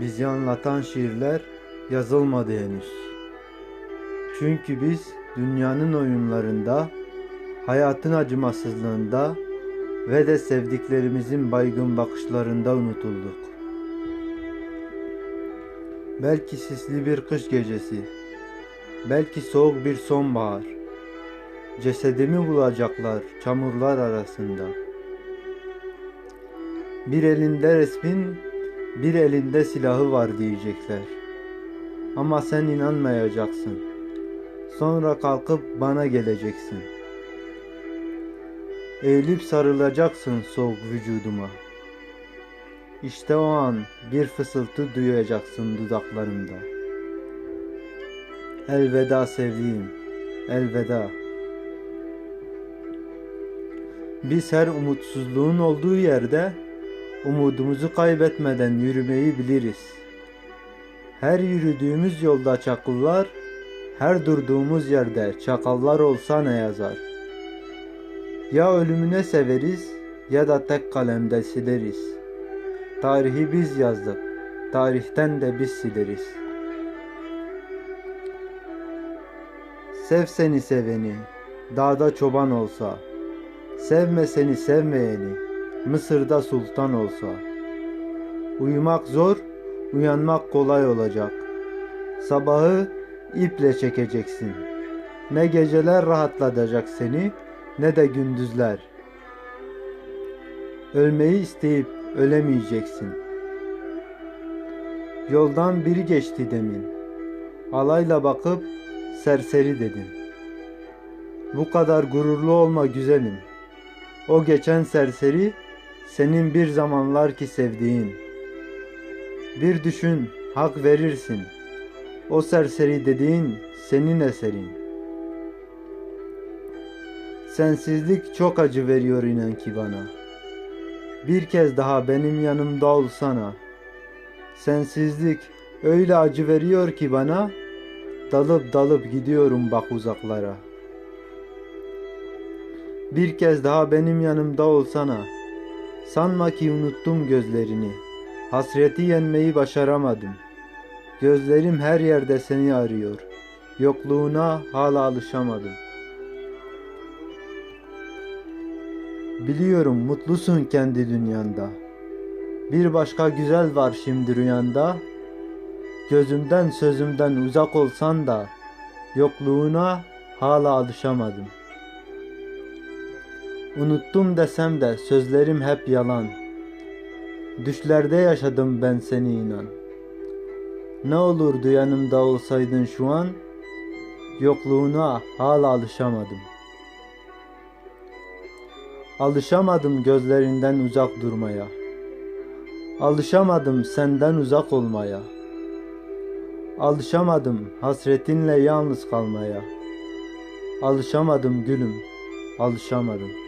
bizi anlatan şiirler yazılmadı henüz. Çünkü biz dünyanın oyunlarında, hayatın acımasızlığında ve de sevdiklerimizin baygın bakışlarında unutulduk. Belki sisli bir kış gecesi, belki soğuk bir sonbahar. Cesedimi bulacaklar çamurlar arasında. Bir elinde resmin, bir elinde silahı var diyecekler. Ama sen inanmayacaksın. Sonra kalkıp bana geleceksin. Eğilip sarılacaksın soğuk vücuduma. İşte o an bir fısıltı duyacaksın dudaklarımda. Elveda sevdiğim, elveda. Biz her umutsuzluğun olduğu yerde umudumuzu kaybetmeden yürümeyi biliriz. Her yürüdüğümüz yolda çakıllar, her durduğumuz yerde çakallar olsa ne yazar? Ya ölümüne severiz ya da tek kalemde sileriz. Tarihi biz yazdık, tarihten de biz sileriz. Sev seni seveni, dağda çoban olsa, sevme seni sevmeyeni, Mısır'da sultan olsa. Uyumak zor, uyanmak kolay olacak. Sabahı iple çekeceksin. Ne geceler rahatlatacak seni, ne de gündüzler. Ölmeyi isteyip ölemeyeceksin. Yoldan biri geçti demin. Alayla bakıp serseri dedin. Bu kadar gururlu olma güzelim. O geçen serseri senin bir zamanlar ki sevdiğin. Bir düşün, hak verirsin. O serseri dediğin senin eserin. Sensizlik çok acı veriyor inan ki bana. Bir kez daha benim yanımda olsana. Sensizlik öyle acı veriyor ki bana. Dalıp dalıp gidiyorum bak uzaklara. Bir kez daha benim yanımda olsana. Sanma ki unuttum gözlerini. Hasreti yenmeyi başaramadım. Gözlerim her yerde seni arıyor. Yokluğuna hala alışamadım. Biliyorum mutlusun kendi dünyanda. Bir başka güzel var şimdi rüyanda. Gözümden sözümden uzak olsan da yokluğuna hala alışamadım. Unuttum desem de sözlerim hep yalan. Düşlerde yaşadım ben seni inan. Ne olurdu yanımda olsaydın şu an, yokluğuna hala alışamadım. Alışamadım gözlerinden uzak durmaya. Alışamadım senden uzak olmaya. Alışamadım hasretinle yalnız kalmaya. Alışamadım gülüm, alışamadım.